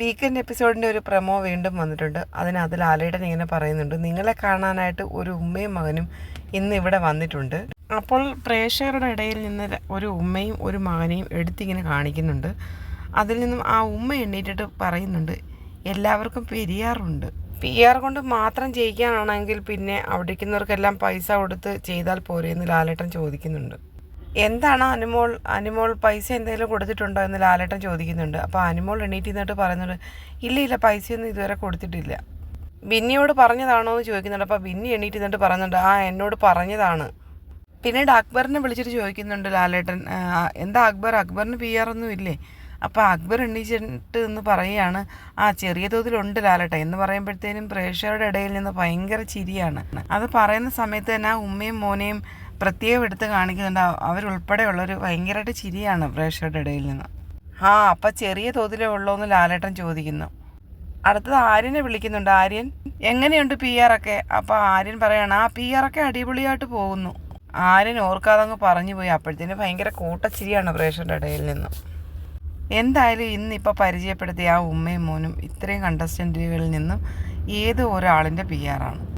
Weekend എപ്പിസോഡിന്റെ ഒരു promo വീണ്ടും വന്നിട്ടുണ്ട്. അതിന് അതിൽ ആലേട്ടൻ ഇങ്ങനെ പറയുന്നുണ്ട് നിങ്ങളെ കാണാനായിട്ട് ഒരു ഉമ്മയും മകനും ഇന്ന് ഇവിടെ വന്നിട്ടുണ്ട്. അപ്പോൾ പ്രേക്ഷകരുടെ ഇടയിൽ നിന്ന് ഒരു ഉമ്മയും ഒരു മകനെയും എടുത്തിങ്ങനെ കാണിക്കുന്നുണ്ട്. അതിൽ നിന്നും ആ ഉമ്മ എണ്ണീറ്റിട്ട് പറയുന്നുണ്ട് എല്ലാവർക്കും പെരിയാറുണ്ട്. പി ആർ കൊണ്ട് മാത്രം ജയിക്കാനാണെങ്കിൽ പിന്നെ അവിടെ പൈസ കൊടുത്ത് ചെയ്താൽ പോരെ എന്ന് ലാലേട്ടൻ ചോദിക്കുന്നുണ്ട്. എന്താണ് അനുമോൾ അനുമോൾ പൈസ എന്തെങ്കിലും കൊടുത്തിട്ടുണ്ടോ എന്ന് ലാലേട്ടൻ ചോദിക്കുന്നുണ്ട്. അപ്പോൾ അനുമോൾ എണീറ്റ് നിന്നിട്ട് പറയുന്നുണ്ട് ഇല്ല ഇല്ല പൈസയൊന്നും ഇതുവരെ കൊടുത്തിട്ടില്ല. ബിന്നിയോട് പറഞ്ഞതാണോ എന്ന് ചോദിക്കുന്നുണ്ട്. അപ്പോൾ ബിന്നി എണീറ്റ് നിന്നിട്ട് പറയുന്നുണ്ട് ആ എന്നോട് പറഞ്ഞതാണ്. പിന്നീട് അക്ബറിനെ വിളിച്ചിട്ട് ചോദിക്കുന്നുണ്ട് ലാലേട്ടൻ എന്താ അക്ബർ? അക്ബറിന് പി ആർ ഒന്നും ഇല്ലേ? അപ്പോൾ അക്ബർ എണ്ണീച്ചിട്ട് എന്ന് പറയുകയാണ് ആ ചെറിയ തോതിലുണ്ട് ലാലേട്ടൻ എന്ന് പറയുമ്പോഴത്തേനും പ്രേക്ഷകരുടെ ഇടയിൽ നിന്ന് ഭയങ്കര ചിരിയാണ്. അത് പറയുന്ന സമയത്ത് തന്നെ ആ ഉമ്മയും മോനെയും പ്രത്യേകം എടുത്ത് കാണിക്കുന്നുണ്ട്. അവ- അവരുൾപ്പെടെയുള്ളൊരു ഭയങ്കരമായിട്ട് ചിരിയാണ് പ്രേക്ഷകരുടെ ഇടയിൽ നിന്ന്. ആ അപ്പം ചെറിയ തോതിലേ ഉള്ളൂ എന്ന് ലാലേട്ടൻ ചോദിക്കുന്നു. അടുത്തത് ആര്യനെ വിളിക്കുന്നുണ്ട്. ആര്യൻ എങ്ങനെയുണ്ട് പി ആർ ഒക്കെ? അപ്പോൾ ആര്യൻ പറയണം ആ പി ആർ ഒക്കെ അടിപൊളിയായിട്ട് പോകുന്നു. ആര്യൻ ഓർക്കാതെ അങ്ങ് പറഞ്ഞു പോയി അപ്പോഴത്തേന് ഭയങ്കര കൂട്ടച്ചിരിയാണ് പ്രേക്ഷകരുടെ ഇടയിൽ നിന്ന്. എന്തായാലും ഇന്നിപ്പോൾ പരിചയപ്പെടുത്തിയ ആ ഉമ്മയും മോനും ഇത്രയും കണ്ടസ്റ്റന്റുകളിൽ നിന്നും ഏത് ഒരാളിന്റെ പി ആറാണ്